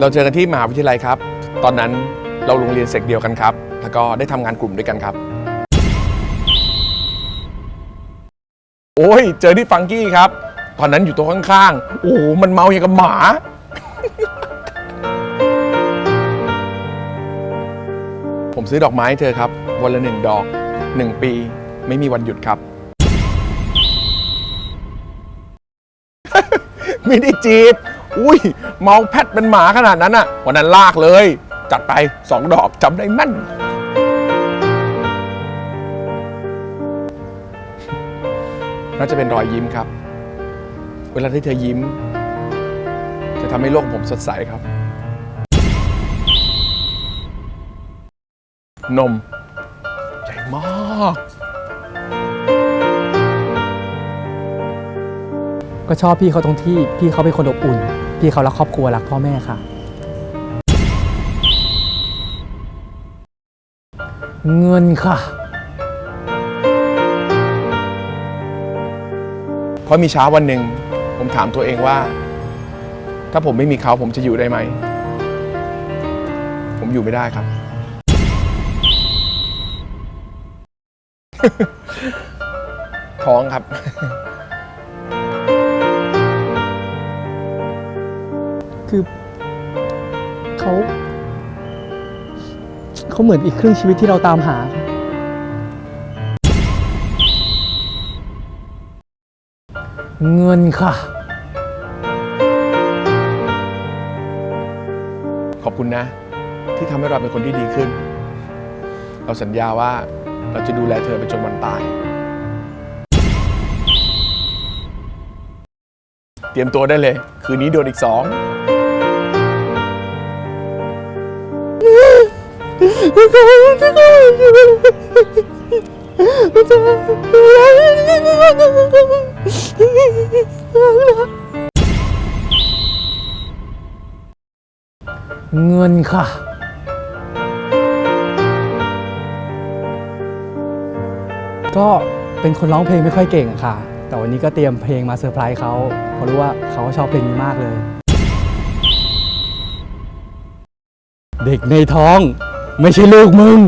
เราเจอกันที่มหาวิทยาลัยครับ ตอนนั้นเราโรงเรียนเสกเดียวกันครับ แล้วก็ได้ทำงานกลุ่มด้วยกันครับ โอ้ย เจอที่ฟังกี้ครับ ตอนนั้นอยู่ตัวข้างๆ โอ้โหมันเมาอย่างกับหมา ผมซื้อดอกไม้ให้เธอครับ วันละหนึ่งดอกหนึ่งปี ไม่มีวันหยุดครับ ไม่ได้จีบ อุ้ย เมาแพทเป็นหมาขนาดนั้นอะวันนั้นลากเลย จัดไปสองดอกจำได้แม่น น่าจะเป็นรอยยิ้มครับ เวลาที่เธอยิ้ม จะทำให้โลกผมสดใสครับ นม ใหญ่มาก ก็ชอบพี่เขาตรงที่พี่เขาเป็นคนอบอุ่น พี่เขารักครอบครัวรักพ่อแม่ค่ะ เงินค่ะ เพราะมีเช้าวันหนึ่งผมถามตัวเองว่า ถ้าผมไม่มีเขาผมจะอยู่ได้ไหม ผมอยู่ไม่ได้ครับ ท้องครับ คือเขาเขาเหมือนอีกครึ่งชีวิตที่เราตามหาค่ะเงินค่ะ ขอบคุณนะ ที่ทำให้เราเป็นคนที่ดีขึ้น เราสัญญาว่าเราจะดูแลเธอไปจนวันตาย เตรียมตัวได้เลย คืนนี้โดนอีกสอง เงินค่ะก็เป็นคนร้องเพลงไม่ค่อยเก่งค่ะ แต่วันนี้ก็เตรียมเพลงมาเซอร์ไพรส์เขาเพราะรู้ว่าเขาชอบเพลงนี้มากเลย เด็กในท้อง ไม่ใช่ลูกมึง